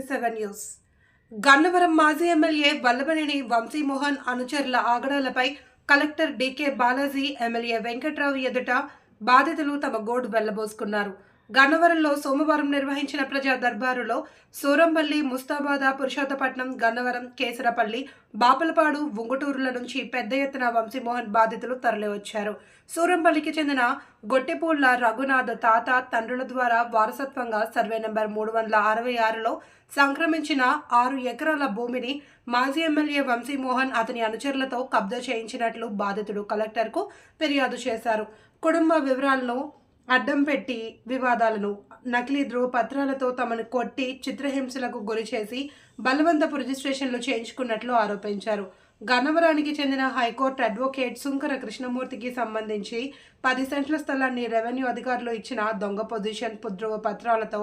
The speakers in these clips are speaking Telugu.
Seven news. గన్నవరం మాజీ ఎమ్మెల్యే వల్లభనేని వంశీమోహన్ అనుచరుల ఆగడాలపై collector DK Balaji MLA Venkatrao ఎదుట బాధితులు తమ గోడు వెళ్ళబోసుకున్నారు. గన్నవరంలో సోమవారం నిర్వహించిన ప్రజా దర్బారులో సూరంపల్లి ముస్తాబాద పురుషోత్తపట్నం గన్నవరం కేసరపల్లి బాపలపాడు ఉంగుటూరుల నుంచి పెద్ద ఎత్తున వంశీమోహన్ బాధితులు తరలివచ్చారు. సూరంపల్లికి చెందిన గొట్టెపూళ్ళ రఘునాథ్ తాత తండ్రుల ద్వారా వారసత్వంగా సర్వే నెంబర్ మూడు వందల అరవై ఆరులో సంక్రమించిన ఆరు ఎకరాల భూమిని మాజీ ఎమ్మెల్యే వంశీమోహన్ అతని అనుచరులతో కబ్జా చేయించినట్లు బాధితుడు కలెక్టర్కు ఫిర్యాదు చేశారు. కుటుంబ వివరాలను అడ్డం పెట్టి వివాదాలను నకిలీ ధ్రువపత్రాలతో తమను కొట్టి చిత్రహింసలకు గురి చేసి బలవంతపు రిజిస్ట్రేషన్లు చేయించుకున్నట్లు ఆరోపించారు. గన్నవరానికి చెందిన హైకోర్టు అడ్వకేట్ సుంకర కృష్ణమూర్తికి సంబంధించి పది సెంట్ల స్థలాన్ని రెవెన్యూ అధికారులు ఇచ్చిన దొంగ పొజిషన్ పుద్రువ పత్రాలతో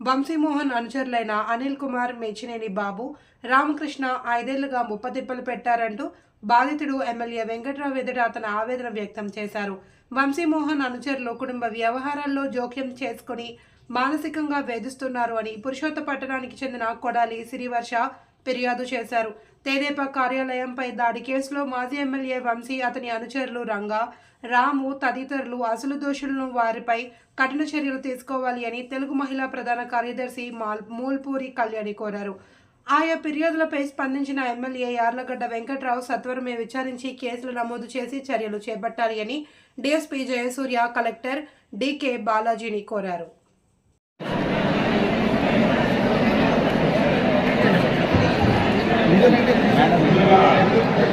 వంశీమోహన్ అనుచరులైన అనిల్ కుమార్ మేచినేని బాబు రామకృష్ణ ఐదేళ్ళుగా ముప్పతిప్పలు పెట్టారంటూ బాధితుడు ఎమ్మెల్యే వెంకట్రావు ఎదుట అతను ఆవేదన వ్యక్తం చేశారు. వంశీమోహన్ అనుచరులు కుటుంబ వ్యవహారాల్లో జోక్యం చేసుకుని మానసికంగా వేధిస్తున్నారు అని పురుషోత్త పట్టణానికి చెందిన కొడాలి సిరివర్ష ఫిర్యాదు చేశారు. తెదేపా కార్యాలయంపై దాడి కేసులో మాజీ ఎమ్మెల్యే వంశీ అతని అనుచరులు రంగా రాము తదితరులు అసలు దోషులను వారిపై కఠిన చర్యలు తీసుకోవాలి అని తెలుగు మహిళా ప్రధాన కార్యదర్శి మాల్ మూల్పూరి కళ్యాణి కోరారు. ఆయా ఫిర్యాదులపై స్పందించిన ఎమ్మెల్యే యార్లగడ్డ వెంకట్రావు సత్వరమే విచారించి కేసులు నమోదు చేసి చర్యలు చేపట్టాలి అని డీఎస్పీ జయసూర్య కలెక్టర్ డీకే బాలాజీని కోరారు.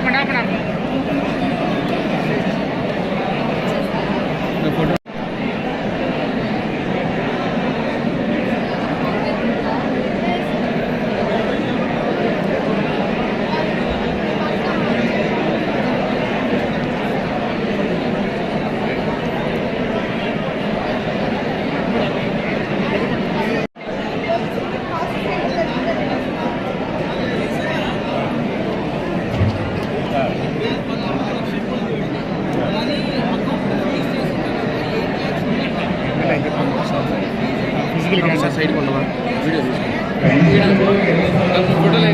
ஆப்பண்ணா ஆப்பண்ணா సార్ సైడ్కి ఉండమా వీడియో తీసుకుంటాం ఫోటోలు